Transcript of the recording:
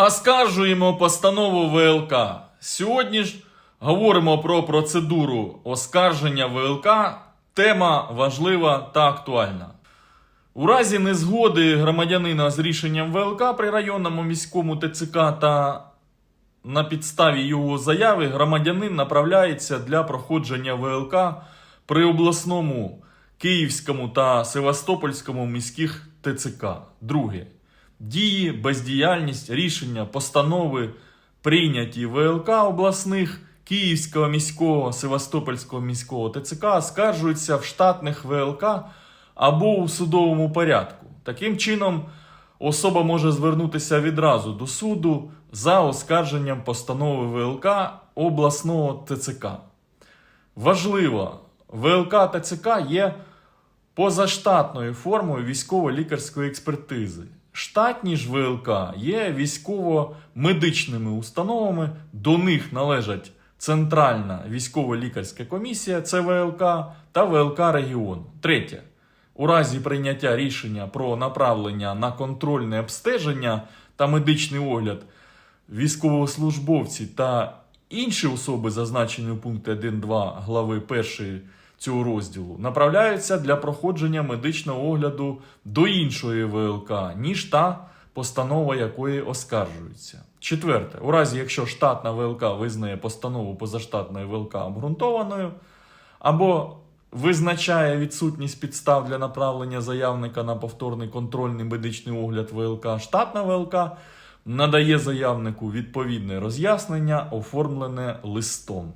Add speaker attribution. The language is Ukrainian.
Speaker 1: Оскаржуємо постанову ВЛК. Сьогодні ж говоримо про процедуру оскарження ВЛК. Тема важлива та актуальна. У разі незгоди громадянина з рішенням ВЛК при районному міському ТЦК та на підставі його заяви громадянин направляється для проходження ВЛК при обласному, Київському та Севастопольському міських ТЦК. Друге. Дії, бездіяльність, рішення, постанови, прийняті ВЛК обласних, Київського міського, Севастопольського міського ТЦК скаржуються в штатних ВЛК або у судовому порядку. Таким чином, особа може звернутися відразу до суду за оскарженням постанови ВЛК обласного ТЦК. Важливо, ВЛК ТЦК є позаштатною формою військово-лікарської експертизи. Штатні ж ВЛК є військово-медичними установами, до них належать Центральна військово-лікарська комісія ЦВЛК та ВЛК регіону. Третє. У разі прийняття рішення про направлення на контрольне обстеження та медичний огляд військовослужбовці та інші особи, зазначені у пункті 1.2 глави 1 цього розділу, направляються для проходження медичного огляду до іншої ВЛК, ніж та постанова якої оскаржується. Четверте, у разі якщо штатна ВЛК визнає постанову позаштатної ВЛК обґрунтованою, або визначає відсутність підстав для направлення заявника на повторний контрольний медичний огляд ВЛК, штатна ВЛК надає заявнику відповідне роз'яснення, оформлене листом.